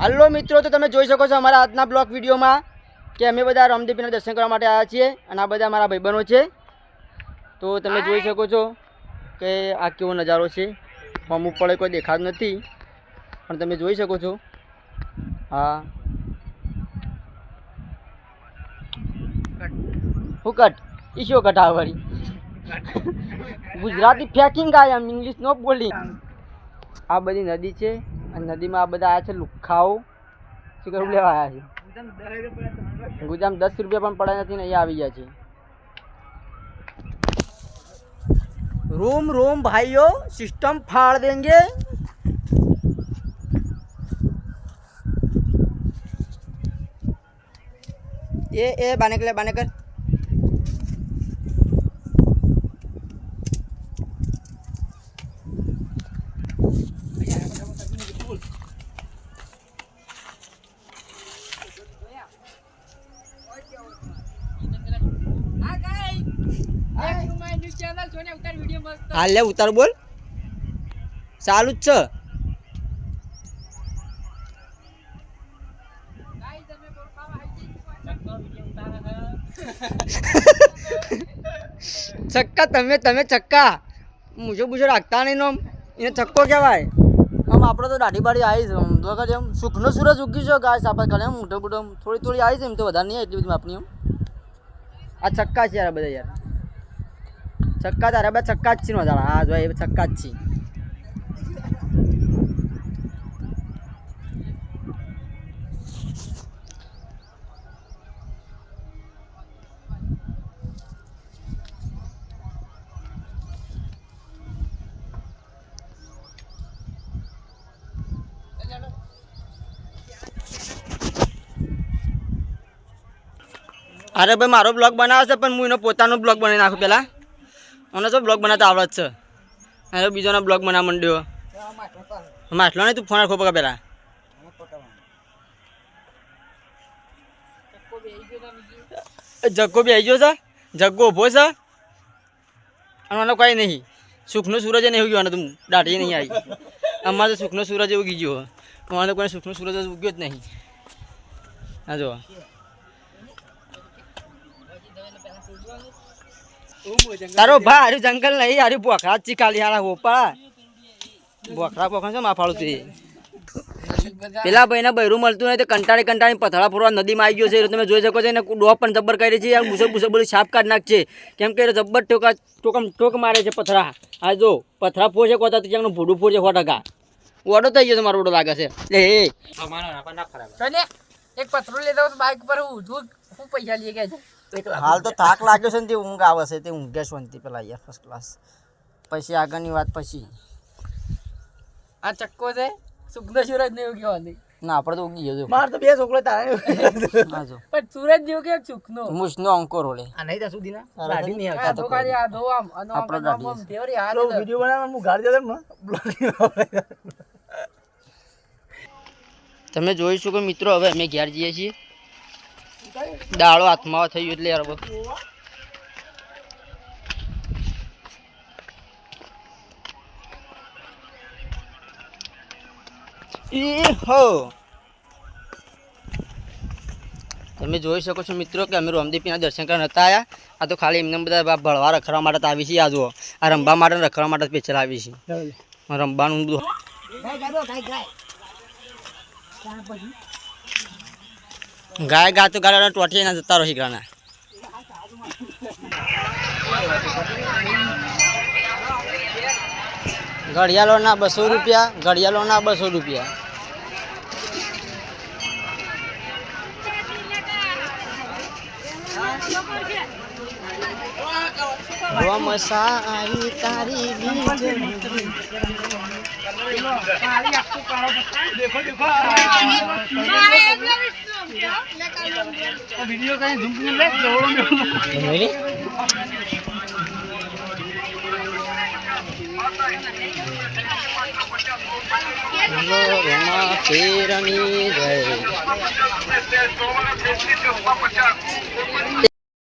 હાલો મિત્રો તો તમે જોઈ શકો છો અમારા આજના બ્લોગ વિડીયોમાં કે અમે બધા રામદેવીના દર્શન કરવા માટે આવ્યા છીએ અને આ બધા મારા ભાઈબંધો છે. તો તમે જોઈ શકો છો કે આ કેવો નજારો છે. અમુક ઉપર કોઈ દેખાતું નથી પણ તમે જોઈ શકો છો. હા. હું કટ? ઈશો કટ આ વળી? ગુજરાતી ફેકિંગ આ એમ ઇંગ્લિશ નો બોલી. આ બધી નદી છે. અને નદીમાં આ બધા આ છે લુખાઉ શું કરવું લેવા આવ્યા છે. ગુજામ દસ રૂપિયા પણ પડ્યા નથી ને અહીંયા આવી ગયા છે. રૂમ રૂમ ભાઈઓ સિસ્ટમ ફાળ દેંગે. એ એ બાને કર હાલ લે, ઉતાર બોલ. ચાલુ જ છે. ચક્કા તમે તમે ચક્કા. મૂછો બુજો રાખતા નહીં આમ. એને ચક્કો કહેવાય. આમ આપણે તો દાઢી બાડી આવી છે આમ. તો એમ સુખનો સૂરજ ઉગી છો ગાય સાપા કરે એમ મોટો મોટો થોડી થોડી આવી છે એમ તો વધારે નહીં એટલી બધી આપણી એમ આ ચક્કા છે યાર બધા યાર. ચક્કા તારે બધા ચક્કા જ છે નો દાડા હા જો એ ચક્કા જ છે અરે ભાઈ, મારો બ્લોગ બનાવે છે પણ હું એનો પોતાનો બ્લોગ બનાવી નાખું પહેલાં મને તો બ્લોગ બનાવતા આવડત છે. અને બીજોનો બ્લોગ બનાવવા માંડ્યો. માટલો નહીં, તું ફોન રાખો પકા પહેલાં જગ્ગો બી આવી ગયો છે. જગ્ગો ઊભો છે. અને મને કંઈ નહીં. સુખનો સૂરજ નહીં ઉગ્યો, અને તું દાઢી નહીં આવી. અમારે તો સુખનો સૂરજ ઉગી ગયો. અમારે કોઈ સુખનો સૂરજ ઉગ્યો જ નહીં. હા જો તારો ભા હારું જંગલ નહીં હારું બોખરા ચીકાલી હારા હોપા બોખરા બોખરા છે માફાળું તું પેલા ભાઈને બૈરું મળતું નહીં તો કંટાળી કંટાળી પથળા ફોરવા નદીમાં આવી ગયો છે. તમે જોઈ શકો છો એને ડોહ પણ જબ્બર કરી છે. યાર ભૂસો બુસો બધું સાફ કાઢ નાખશે કેમ કે જબ્બર ટોકા ટોકમ ટોક મારે છે પથરા. આ જો પથરા ફોડશે કોતા ત્યાં ભૂડું ફોડશે સો ટકા. ઓડો થઈ ગયો છે મારો ઓડો લાગે છે. એ એક પથરું લેતો તો બાઇક પર હું પૈસા લઈ ગયા છે? હાલ તો થાક લાગ્યો છે ને તે ઊંઘ આવે છે તે ઊંઘે શાંતિ પેલા યાર ફર્સ્ટ ક્લાસ પછી આગળની વાત પછી. આ ચક્કો છે સુગંધ સુરજ ને ઉગ્યો હતી ના આપણે તો ઉગી ગયો માર તો બે છોકરો તારે. હા જો. પણ સુરજ જેવું કે સુખનો? મુસનો અંકોર ઓલે આ નહીં ત્યાં સુધી ના? ગાડી નહીં આવતા તો ખાલી આ ધો આમ અનો આપણે આમ ફેવરી હાલ વીડિયો બનાવવા હું ગાડી જતો ને બ્લોગ તમે જોઈશું કે મિત્રો હવે અમે ઘેર જઈએ છીએ. દાળો હાથમાં થઈ ગયો એટલે યાર હવે. હો તમે જોઈ શકો છો મિત્રો કે અમે રોમદીપીના દર્શન કરવા નતા આવ્યા આ તો ખાલી એમને બધા ભળવા રખડવા માટે આવી છે આ જુઓ. આ રમવા માટે રખડવા માટે પેચર આવી છે. રમવાનું બધું. ગાય ગા તો ગાડા ટોટી ના જતા રહી હીકરાના ઘડિયાળોના બસો રૂપિયા ઘડિયાળોના બસો રૂપિયા. રોમસા આવી તારી બીજ. વીડિયો કઈ ઝૂમ લે જવડો મેળો ફેરની જય